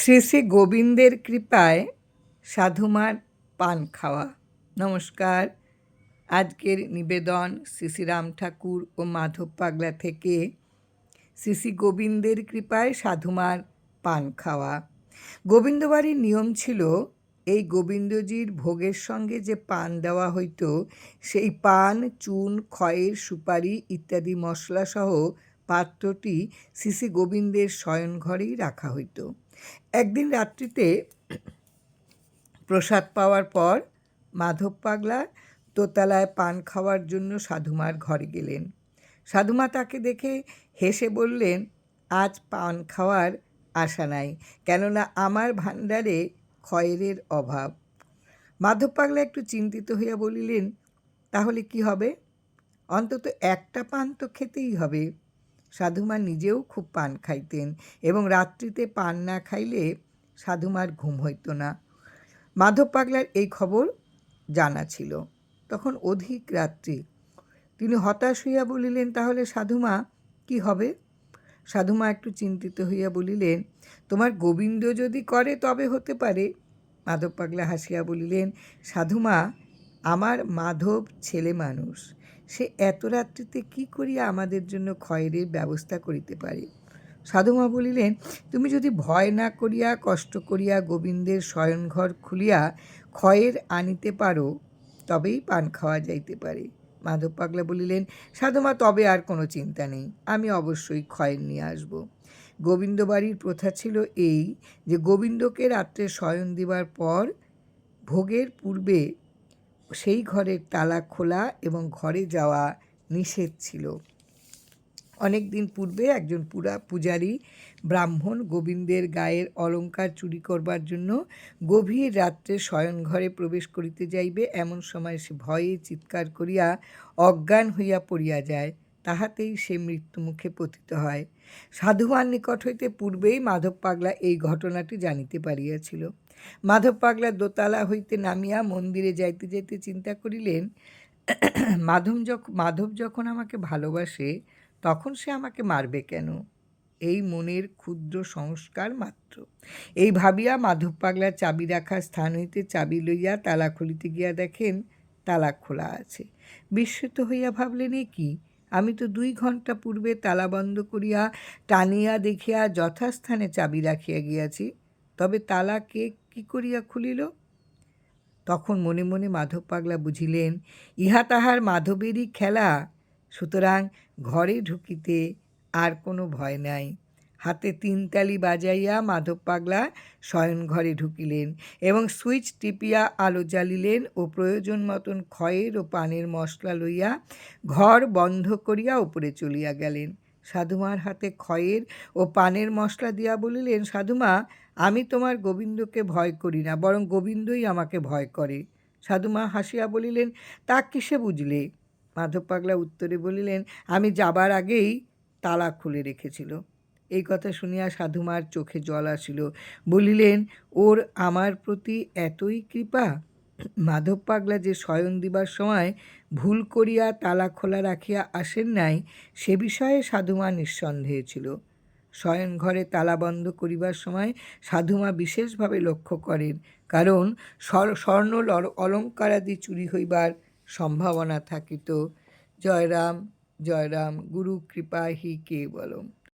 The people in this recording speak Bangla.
শ্রী শ্রী গোবিন্দের কৃপায় সাধুমার পান খাওয়া। নমস্কার। আজকের নিবেদন শ্রী শ্রী রাম ঠাকুর ও মাধব পাগলা থেকে শ্রী শ্রী গোবিন্দের কৃপায় সাধুমার পান খাওয়া। গোবিন্দবাড়ির নিয়ম ছিল, এই গোবিন্দজির ভোগের সঙ্গে যে পান দেওয়া হইতো, সেই পান, চুন, খয়ের, সুপারি ইত্যাদি মশলাসহ পাত্রটি শ্রী গোবিন্দের শয়নঘরেই রাখা হইতো। একদিন রাত্রিতে প্রসাদ পাওয়ার পর মাধব পাগলা দোতলায় পান খাওয়ার জন্য সাধুমার ঘরে গেলেন। সাধুমা তাকে দেখে হেসে বললেন, আজ পান খাওয়ার আশা নাই, কেননা আমার ভাণ্ডারে খয়েরের অভাব। মাধব পাগলা একটু চিন্তিত হইয়া বলিলেন, তাহলে কি হবে? অন্তত একটা পান তো খেতেই হবে। সাধুমা নিজেও খুব পান খাইতেন এবং রাত্রিতে পান না খাইলে সাধুমার ঘুম হইত না। মাধব পাগলার এই খবর জানা ছিল। তখন অধিক রাত্রি। তিনি হতাশ হইয়া বলিলেন, তাহলে সাধুমা, কি হবে? সাধুমা একটু চিন্তিত হইয়া বলিলেন, তোমার গোবিন্দ যদি করে তবে হতে পারে। মাধব পাগলা হাসিয়া বলিলেন, সাধুমা, আমার মাধব ছেলে মানুষ। সে এত রাত্রিতে কি করিয়া আমাদের জন্য খয়ের ব্যবস্থা করিতে পারে? সাধুমা বলিলেন, তুমি যদি ভয় না করিয়া, কষ্ট করিয়া গোবিন্দের শয়নঘর খুলিয়া খয়ের আনিতে পারো, তবেই পান খাওয়া যাইতে পারে। মাধব পাগলা বলিলেন, সাধুমা, তবে আর কোনো চিন্তা নেই, আমি অবশ্যই খয়ের নিয়ে আসব। গোবিন্দ বাড়ির প্রথা ছিল এই যে, গোবিন্দকে রাত্রে শয়ন দিবার পর ভোগের পূর্বে সেই ঘরের তালা খোলা এবং ঘরে যাওয়া নিষেধ ছিল। অনেক দিন পূর্বে একজন পুরা পূজারী ব্রাহ্মণ গোবিন্দের গায়ের অলঙ্কার চুরি করবার জন্য গভীর রাত্রে শয়নঘরে প্রবেশ করিতে যাইবে, এমন সময় সে ভয়ে চিৎকার করিয়া অজ্ঞান হইয়া পড়িয়া যায়, তাহাতেই সে মৃত্যুমুখে পতিত হয়। সাধুমার নিকট হইতে পূর্বেই মাধব পাগলা এই ঘটনাটি জানিতে পারিয়াছিল। মাধব পাগলা দোতলা হইতে নামিয়া মন্দিরে যাইতে যাইতে চিন্তা করিলেন মাধব যখন মাধব যখন আমাকে ভালোবাসে, তখন সে আমাকে মারবে কেন? এই মনের ক্ষুদ্র সংস্কার মাত্র। এই ভাবিয়া মাধব পাগলা চাবি রাখা স্থান হইতে চাবি লইয়া তালা খুলিতে গিয়া দেখেন, তালা খোলা আছে। বিস্মিত হইয়া ভাবলেন, এ কি? আমি তো দুই ঘণ্টা পূর্বে তালা বন্ধ করিয়া টানিয়া দেখিয়া যথাস্থানে চাবি রাখিয়া গিয়াছি, তবে তালা কে কী করিয়া খুলিল? তখন মনে মনে মাধব পাগলা বুঝিলেন, ইহা তাহার মাধবেরই খেলা। সুতরাং ঘরে ঢুকিতে আর কোনো ভয় নাই। হাতে তিনতালি বাজাইয়া মাধব পাগলা শয়ন ঘরে ঢুকিলেন এবং সুইচ টিপিয়া আলো জ্বালিলেন ও প্রয়োজন মতন ক্ষয়ের ও পানের মশলা লইয়া ঘর বন্ধ করিয়া উপরে চলিয়া গেলেন। সাধুমার হাতে খয়ের ও পানের মশলা দিয়া বলিলেন, সাধুমা, আমি তোমার গোবিন্দকে ভয় করি না, বরং গোবিন্দই আমাকে ভয় করে। সাধুমা হাসিয়া বলিলেন, তা কিসে বুঝলে? মাধব পাগলা উত্তরে বলিলেন, আমি যাবার আগেই তালা খুলে রেখেছিল। এই কথা শুনিয়া সাধুমার চোখে জল আসিল, বলিলেন, ওর আমার প্রতি এতই কৃপা? মাধব পাগলা যে শয়ন দিবার সময় ভুল করিয়া তালা খোলা রাখিয়া আসেন নাই, সে বিষয়ে সাধুমা নিঃসন্দেহে ছিল। শয়ন ঘরে তালা বন্ধ করিবার সময় সাধুমা বিশেষভাবে লক্ষ্য করেন, কারণ স্বর্ণ অলঙ্কারাদি চুরি হইবার সম্ভাবনা থাকিত। জয়রাম জয়রাম, গুরু কৃপা হি কে বলম